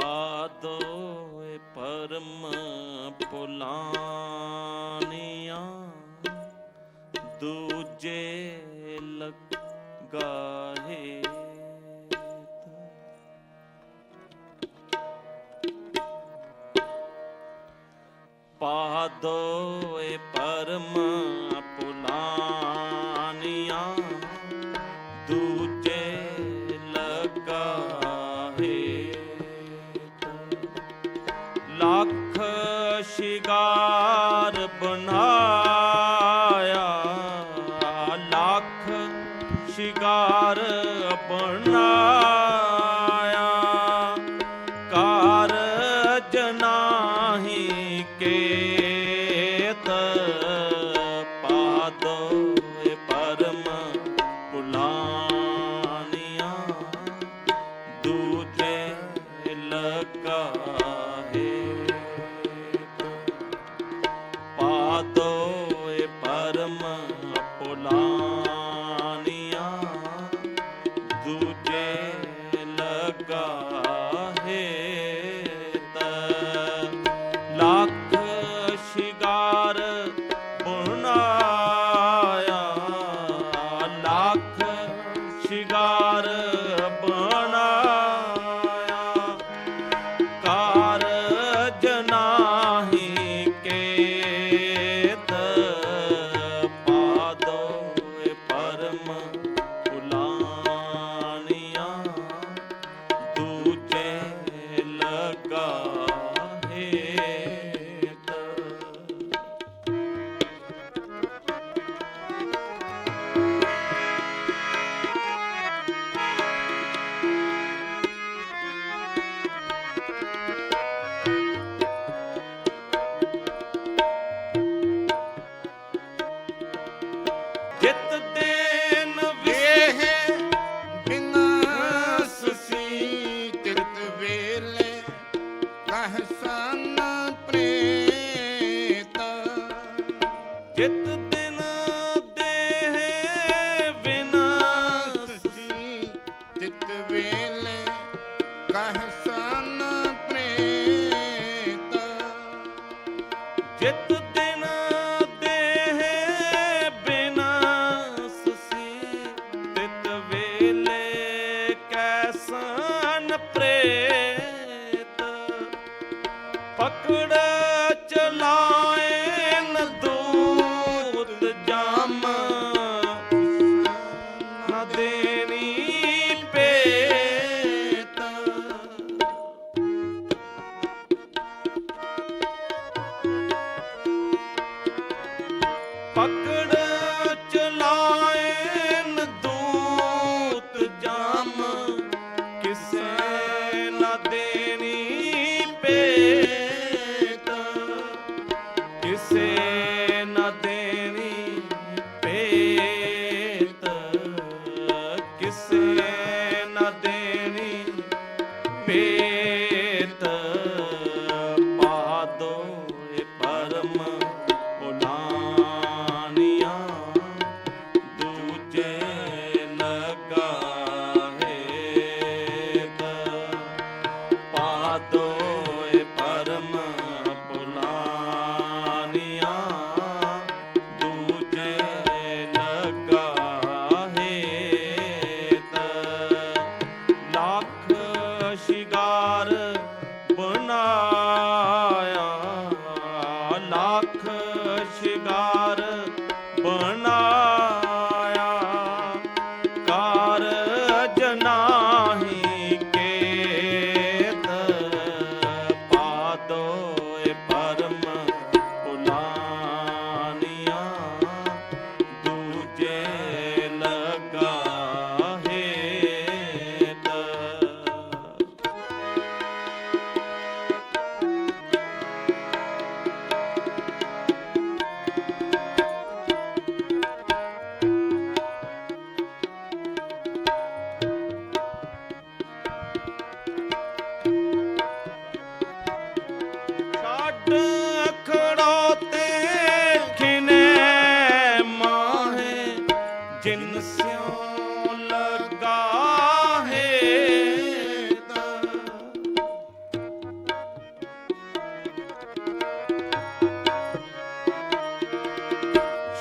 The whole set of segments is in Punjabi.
ਪਾਦੋਏ ਪਰਮ ਪੁਲਾਨੀਆਂ ਦੂਜੇ ਲਗਾਹੇ ਪਾਦੋਏ ਪਰਮ ਸ਼ਿਕਾਰ ਆਪਣਾ Yeah. ਲੈ ਨਾ ਦੇਣੀ ਪੇਤ। ਪਾਦੋ ਏ ਪਰਮ ਉਲਾਨੀਆਂ ਦੂਜੇ ਲਗਾ ਹੇਤ ਪਾਦੋ ਲੱਖ ਸ਼ਿਗਾਰ ਬਣਾ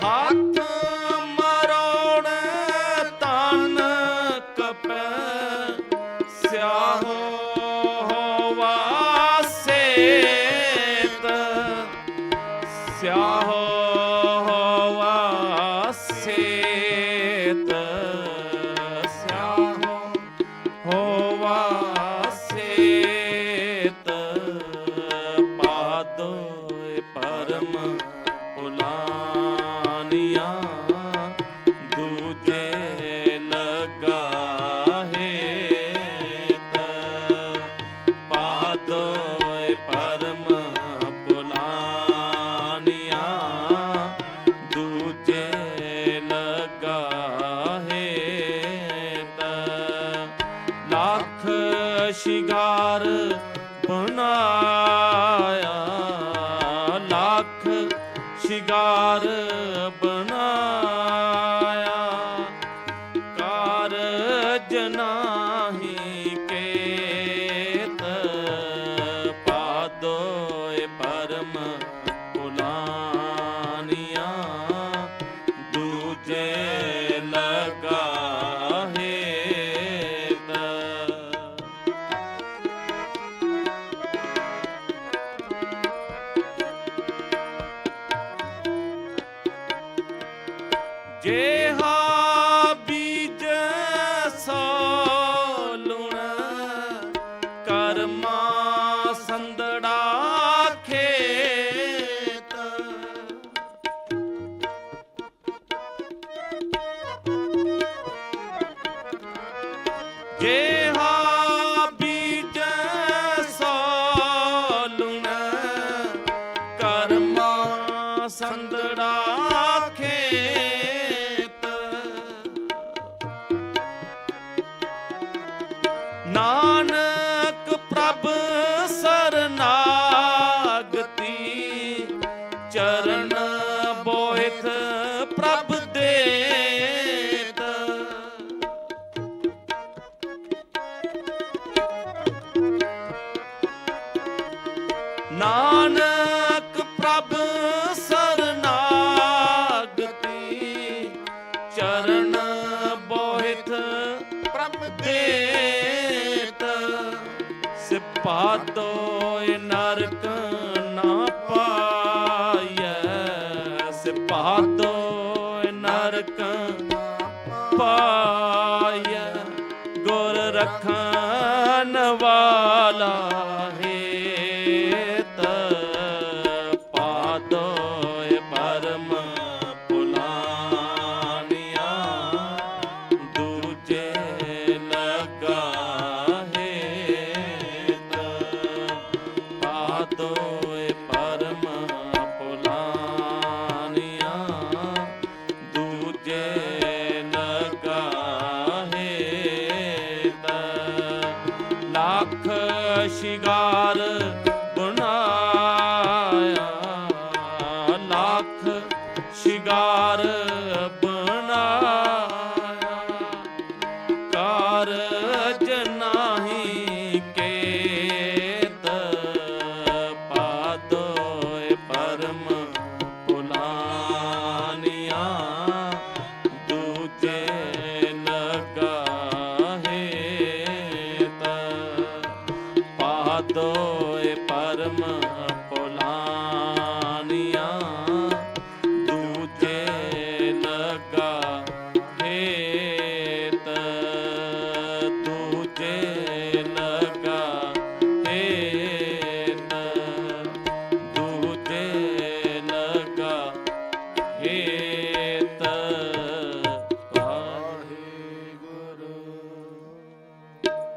Hot ਸ਼ਿੰਗਾਰ ਬਣਾਇਆ। ਕਾਰਜ ਨਾਹੀ ਕੇਤ ਪਾਦੋਏ ਪਰਮ ਪੁਲਾਨੀਆਂ। ਦੋਇ ਨਰਕ ਨਾ ਪਾਈਐ ਸਿਪਾਹ ਦੋਇ ਵਾਲਾ